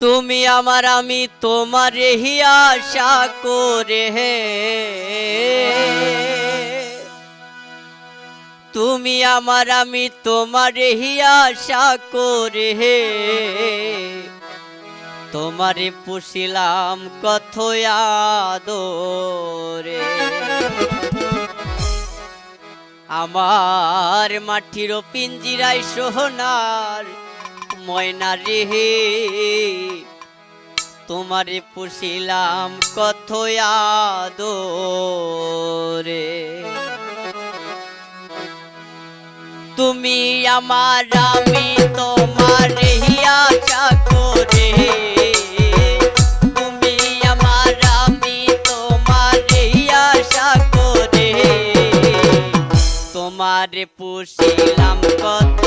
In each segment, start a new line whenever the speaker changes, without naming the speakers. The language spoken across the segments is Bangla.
তুমি আমার, আমি তোমার হি আশা করে হে। তুমি আমার, আমি তোমার হি আশা করে হে। তোমারে পুষিলাম কত আদরে। আমার মাটির পিঞ্জিরায় সোহনার ময়না রে তোমারে পুষিলাম কত রে তুমি আমার, আমি তোমার আশা করে তোমার পুষিলাম কত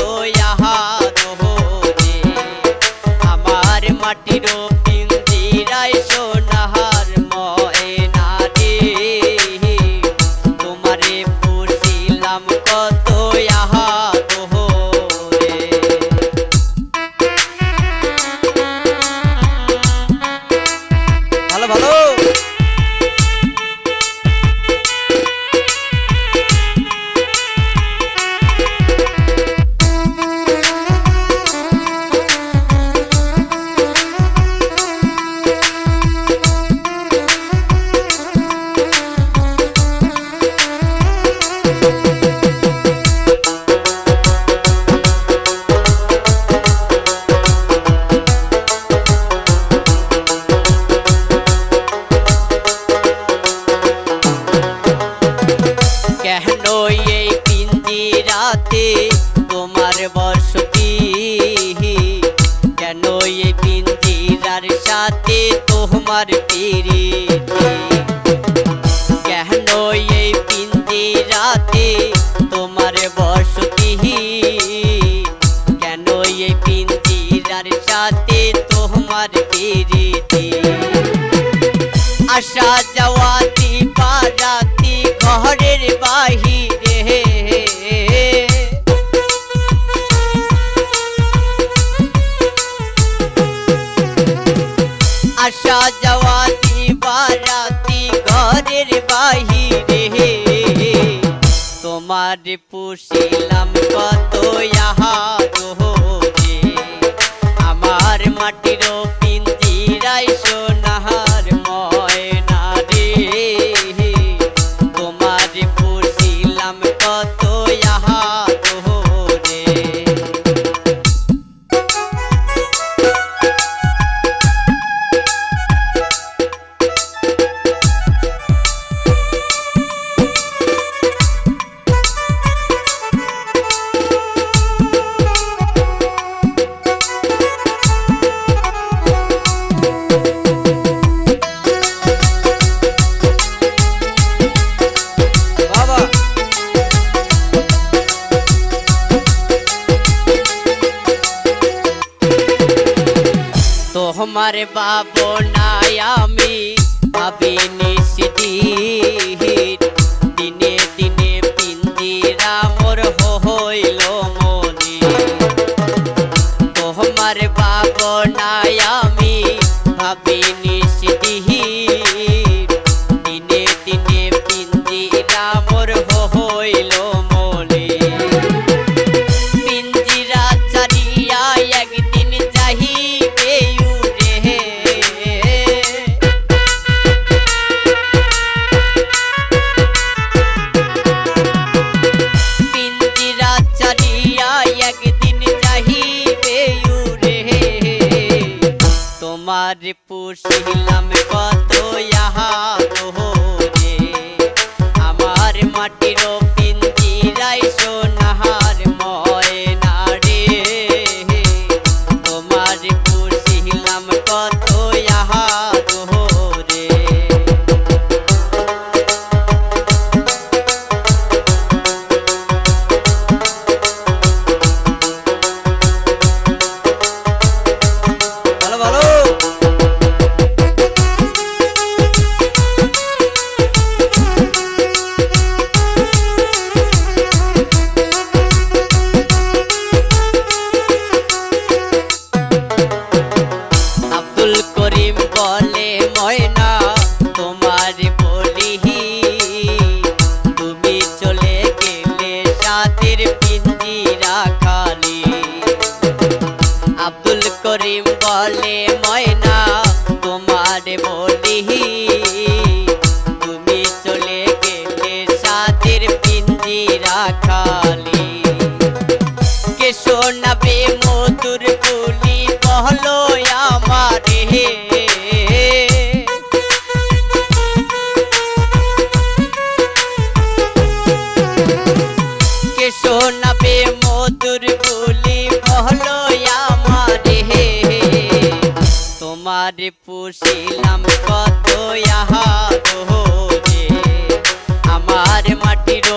তোমার বসতি। কেন এই পিঞ্জিরার সাথে তোমার পিরিতি? কেন এই পিঞ্জিরাতে তোমার বসতি? কেন এই পিঞ্জিরার সাথে তোমার পিরিতি? আসা যাওয়া তোমার পুষিলাম তোমার বাবু নাই আমি ভাবি নিশ্চিত তোমার পুষিলাম কত ইহা রে আমার মাটির তোমার পুষিলাম কত রে আমার মাটির